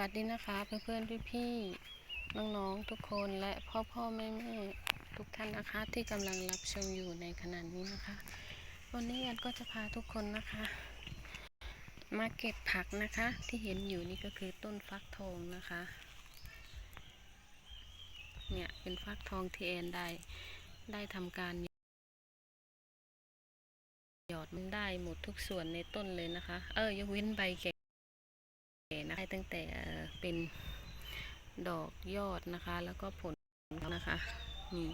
วัสดีนะคะเพื่อนๆ พี่ๆน้องๆ ทุกคนและพ่อพ่อแม่แม่ทุกท่านนะคะ ที่กำลังรับชมอยู่ในขณะนี้นะคะ วันนี้แอนก็จะพาทุกคนนะคะ มาเก็บผักนะคะที่เห็นอยู่นี่ก็คือต้นฟักทองนะคะ เนี่ยเป็นฟักทองที่แอนได้ได้ทำการหยอดมันได้หมดทุกส่วนในต้นเลยนะคะ เออยกเว้นใบแก่ นะคะได้ตั้งแต่เอ่อเป็นดอกยอดนะคะ แล้วก็ผลนะคะนี่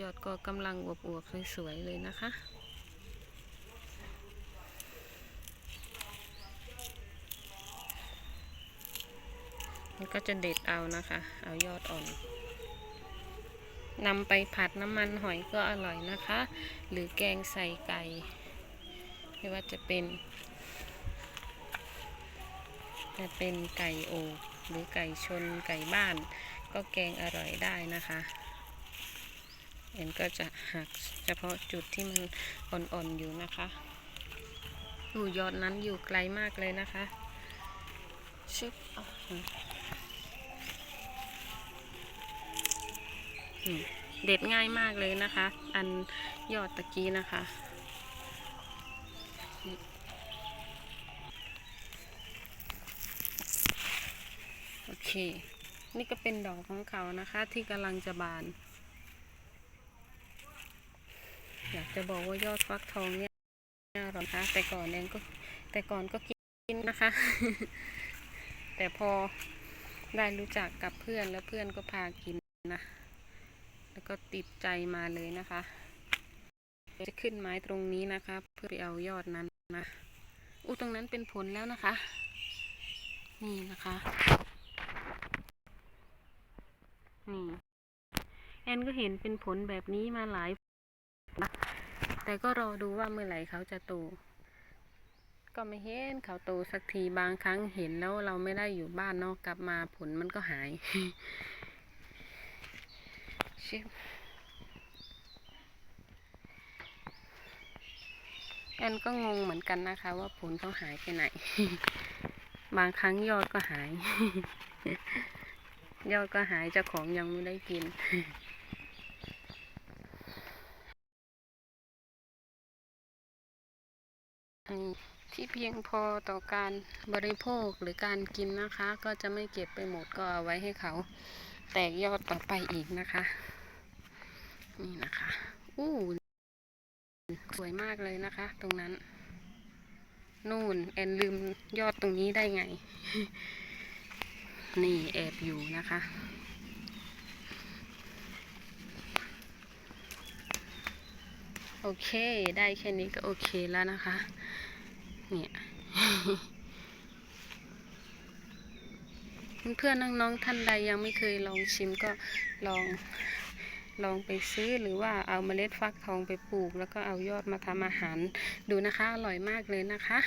ยอดก็กำลังอวบๆสวยๆเลยนะคะมันก็จะเด็ดเอานะคะ เอายอดอ่อนนำไปผัดน้ำมันหอยก็อร่อยนะคะ หรือแกงใส่ไก่ ไม่ว่าจะเป็น จะเป็นไก่โอกหรือไก่ชนไก่บ้าน ก็แกงอร่อยได้นะคะเอ็นก็จะหักเฉพาะจุดที่มันอ่อนๆอยู่นะคะอยู่ยอดนั้นอยู่ไกลมากเลยนะคะชึบออืเด็ดง่ายมากเลยนะคะ อันยอดตะกี้นะคะ โอ เค นี่ก็เป็นดอกของเขานะคะที่กำลังจะบาน อยากจะบอกว่ายอดฟักทองเนี่ยอร่อนะคะแต่ก่อนเองก็แต่ก่อนก็กินนะคะ แต่พอได้รู้จักกับเพื่อนแล้วเพื่อนก็พากินนะ แล้วก็ติดใจมาเลยนะคะ จะขึ้นไม้ตรงนี้นะคะ เพื่อไปเอายอดนั้นนะอู้ตรงนั้นเป็นผลแล้วนะคะ นี่นะคะ นี่ แอนก็เห็นเป็นผลแบบนี้มาหลายนะแต่ก็รอดูว่าเมื่อไหร่เขาจะโต ก็ไม่เห็นเขาโตสักทีบางครั้งเห็นแล้วเราไม่ได้อยู่บ้านเนอกกลับมาผลมันก็หายชิบแอนก็งงเหมือนกันนะคะ ว่าผลต้องหายไปไหน บางครั้งยอดก็หาย ยอดก็หายเจ้าของยังไม่ได้กินที่เพียงพอต่อการบริโภคหรือการกินนะคะ ก็จะไม่เก็บไปหมดก็เอาไว้ให้เขา แตกยอดต่อไปอีกนะคะ นี่นะคะอู้สวยมากเลยนะคะ ตรงนั้น นู่นแอนลืมยอดตรงนี้ได้ไง นี่แอบอยู่นะคะ โอเค ได้แค่นี้ก็โอเคแล้วนะคะ เนี่ยเพื่อนน้องๆท่านใดยังไม่เคยลองชิมก็ลองลองไปซื้อหรือว่าเอาเมล็ดฟักทองไปปลูก แล้วก็เอายอดมาทำอาหารดูนะคะ อร่อยมากเลยนะคะ